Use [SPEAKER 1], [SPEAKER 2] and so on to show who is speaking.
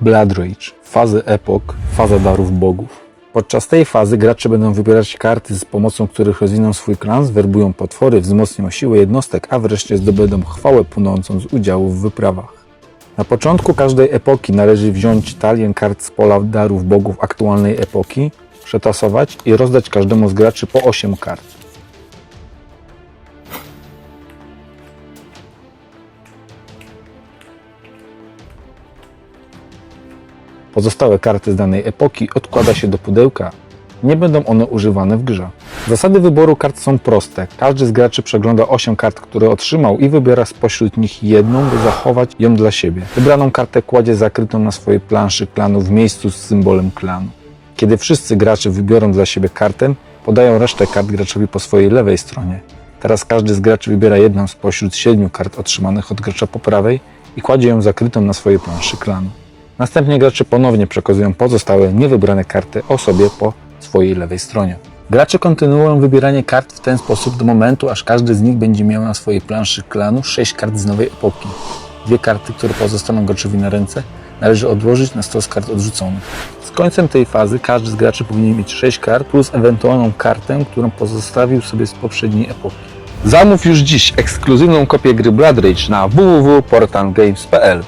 [SPEAKER 1] Blood Rage, fazę epok, faza darów bogów. Podczas tej fazy gracze będą wybierać karty, z pomocą których rozwiną swój klan, zwerbują potwory, wzmocnią siłę jednostek, a wreszcie zdobędą chwałę płynącą z udziału w wyprawach. Na początku każdej epoki należy wziąć talię kart z pola darów bogów aktualnej epoki, przetasować i rozdać każdemu z graczy po 8 kart. Pozostałe karty z danej epoki odkłada się do pudełka. Nie będą one używane w grze. Zasady wyboru kart są proste. Każdy z graczy przegląda 8 kart, które otrzymał i wybiera spośród nich jedną, by zachować ją dla siebie. Wybraną kartę kładzie zakrytą na swojej planszy klanu w miejscu z symbolem klanu. Kiedy wszyscy gracze wybiorą dla siebie kartę, podają resztę kart graczowi po swojej lewej stronie. Teraz każdy z graczy wybiera jedną spośród siedmiu kart otrzymanych od gracza po prawej i kładzie ją zakrytą na swojej planszy klanu. Następnie gracze ponownie przekazują pozostałe niewybrane karty osobie po swojej lewej stronie. Gracze kontynuują wybieranie kart w ten sposób do momentu, aż każdy z nich będzie miał na swojej planszy klanu 6 kart z nowej epoki. Dwie karty, które pozostaną graczowi na ręce, należy odłożyć na stos kart odrzuconych. Z końcem tej fazy każdy z graczy powinien mieć 6 kart plus ewentualną kartę, którą pozostawił sobie z poprzedniej epoki. Zamów już dziś ekskluzywną kopię gry Blood Rage na www.portalgames.pl